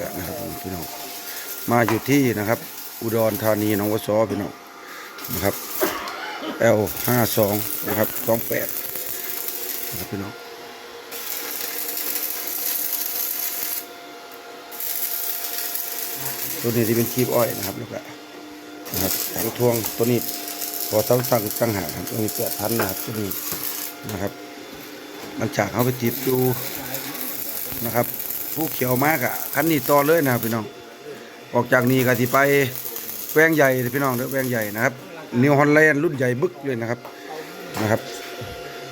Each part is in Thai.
กะนะครับพี่น้องมาอยู่ที่นะครับ อุดรธานีหนองวัวซอพี่น้องนะครับ L ห้าสองนะครับสองแปดนะครับพี่น้องตัวนี้ที่เป็นชีพอ้อยนะครับล้วก็นะครับถังทวงตัวนี้พอต้องสั่งตั้งหากครับตัวนี้แปดพันนะครับตัวนี้นะครับมันจากเขาไปติดอยู่นะครับ ผู้เขียวมากอะคันนี้ต่อเลยนะครับพี่น้องออกจากนี้ก็ที่ไปแวงใหญ่พี่น้องเด้อแวงใหญ่นะครับนิวฮอลแลนด์รุ่นใหญ่บึกเลยนะครับนะครับ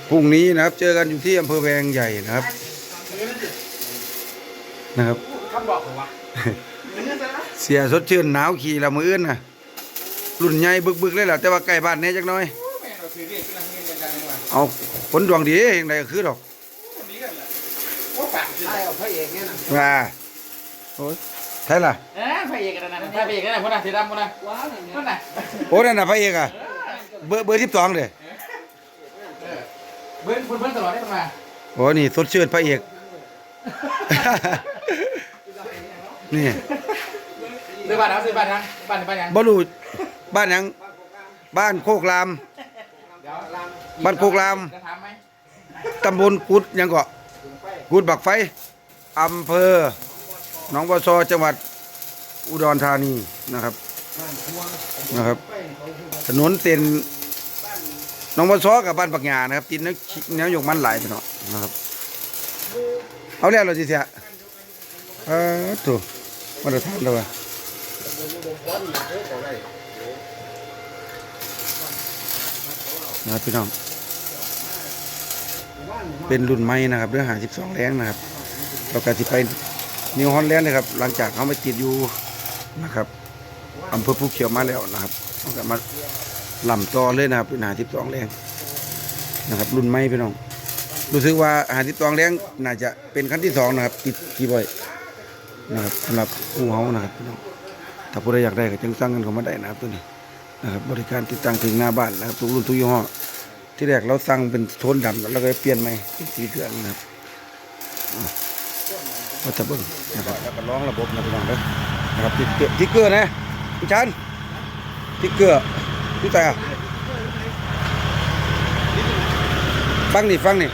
พรุ่งนี้นะครับเจอกันอยู่ที่อำเภอแวงใหญ่นะครับนะครับคำบอกของวะเสียสดชื่นหนาวขี่ละมืออื่นนะรุ่นใหญ่บึกๆเลยแหละแต่ว่าใกล้บ้านแนี้จักน้อยเราถือเรียกกำลังเงินกันจังเลยเอาผลดวงดีอย่างใดก็คือดอก ใช่เอาพระเอกเนี่ยนะว่าโอ้ยใช่ล่ะเอ๊ะพระเอกกันนะพระเอกกันนะพวกนั้นสีดำพวกนั้นว้าวอย่างเงี้ยนั่นน่ะโอ้นั่นน่ะพระเอกอะเบอร์เบอร์ที่สองเด้เบิ้ลเพื่อนตลอดได้มาโอ้นี่สดชื่นพระเอกนี่ซื้อบ้านเอาซื้อบ้านยังบ้านบ้านยังบ่รู้บ้านหยังบ้านโคกรามเดี๋ยวบ้านโคกรามจะถามไหมตำบลกุดหยังก็ กุดบักไฟอำเภอหนองบัวซอจังหวัดอุดรธานีนะครับนะครับ ถนนเส้นหนองบัวซอกับบ้านปักหยานะครับติดแนวแนวยกมันหลายไปเนาะนะครับ เอาแล้วเราสิเสียเออถูกมาตรฐานแล้วว่ะนะพี่น้อง เป็นรุ่นใหม่นะครับเรื่องหา12แรงนะครับเราก็สิไปนิวฮอลแลนด์เลยครับ หลังจากเขาไปติดอยู่นะครับอำเภอภูเขียวมาแล้วนะครับเขาก็มาลำต่อเลยนะครับเป็นหา12แรงนะครับ รุ่นใหม่พี่น้อง รู้สึกว่าหา12แรงน่าจะเป็นขั้นที่สองนะครับ ติดกี่บ่อยนะครับสำหรับผู้เฮานะครับพี่น้องถ้าผู้ใดอยากได้ก็จังสั่งกันเข้ามาได้นะครับตัวนี้นะครับบริการติดตั้งถึงหน้าบ้านนะครับทุกรุ่นทุกยี่ห้อ ที่แรกเราสั่งเป็นโทนดำแล้วก็เปลี่ยนใหม่เป็นสีเหลืองนะครับอะก็จะเบิ่งนะครับแล้วก็ร้องระบบนะพี่น้องเด้อนะครับติ๊กเกอร์ติ๊กเกอร์นะพี่ชันติ๊กเกอร์พี่ตาฟังนี่ฟังนี่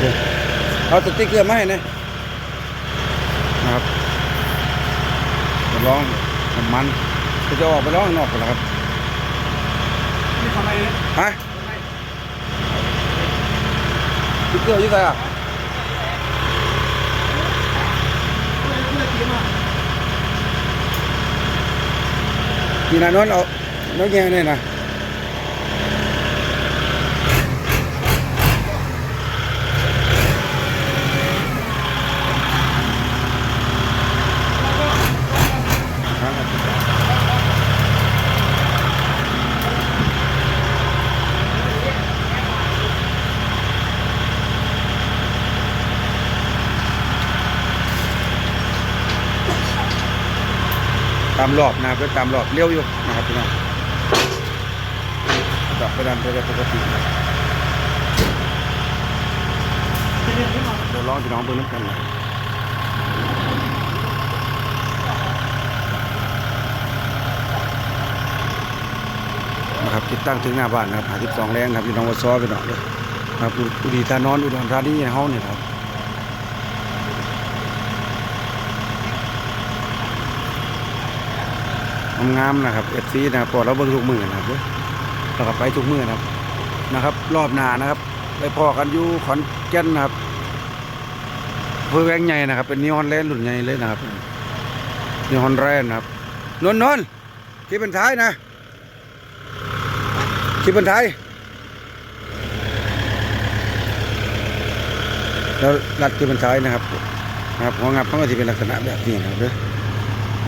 เนี่ยเอาสติ๊กเกอร์มาให้นะนะครับมาร้องน้ำมันก็จะออกไปร้องข้างนอกกันแล้วครับนี่ ทำไมเนี่ยฮะติ๊กเกอร์อยู่ไหนอะกี่นาโนนเอาน้องแง่เนี่ยนะ ตามรอบนะครับไปตามรอบเลี้ยวอยู่นะครับพี่น้องดอกไปดันไปได้ปกตินะเดี๋ยวลองพี่น้องเบิ่งน้ำกันนะนะครับติดตั้งถึงหน้าบ้านนะครับหาที่สองแรงนะครับพี่น้องวัดซ้อไปหน่อยเลยนะครับอุดีตานอนอุดรธานีในห้องนี่นะครับ งามๆนะครับเอฟซีนะครับพอเราเบิ่งทุกมือนะครับเราก็ไปทุกมือนะครับนะครับ รอบหน้านะครับไปพอกันอยู่ขอนแก่นนะครับเพื่อแวงใหญ่นะครับ เป็นนิวฮอนแลนด์รุ่นใหญ่เลยนะครับนิวฮอนแลนด์นะครับนนนนที่เป็นท้ายนะที่เป็นท้ายแล้วรัดที่เป็นท้ายนะครับนะครับหัวงับมันก็จะเป็นลักษณะแบบนี้นะครับเด้อ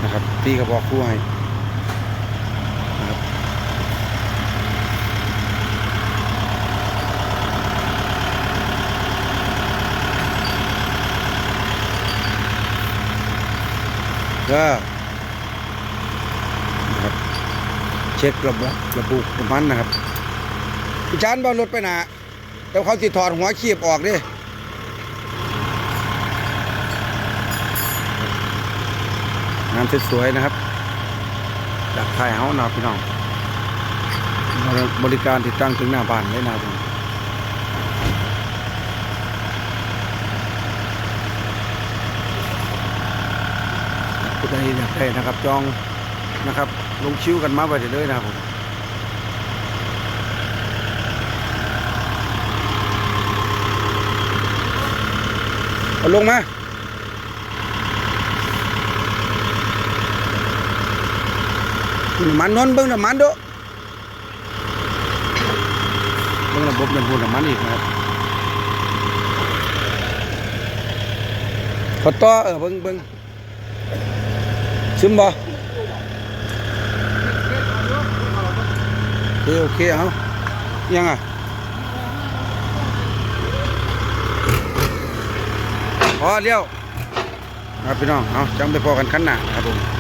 นะครับพี่ก็บอกครู่ให้ ก็นะครับเช็คระบบระบุมันนะครับพี่ชานบอลรถไปหนาแต่เขาติดถอดหัวขีบออกดิงานสวยๆนะครับจากไทยเฮาหนาพี่น้องบริการติดตั้งถึงหน้าบ้านเลยนะครับ ผู้ใดอยากได้นะครับ จองนะครับ ลงคิวกันมาไปเลยนะครับผมเอาลงมาน้ำมันนนเบิ่งน้ำมันเด้อเบิ่งระบบน้ำพุน้ำมันอีกนะครับขอต่อเออเบิ่งเบิ่ง ซึมบ่โอเคโอเคเอายังอะพอเลี้ยวครับพี่น้องเอาจังไปพอกันขันหน้าครับผม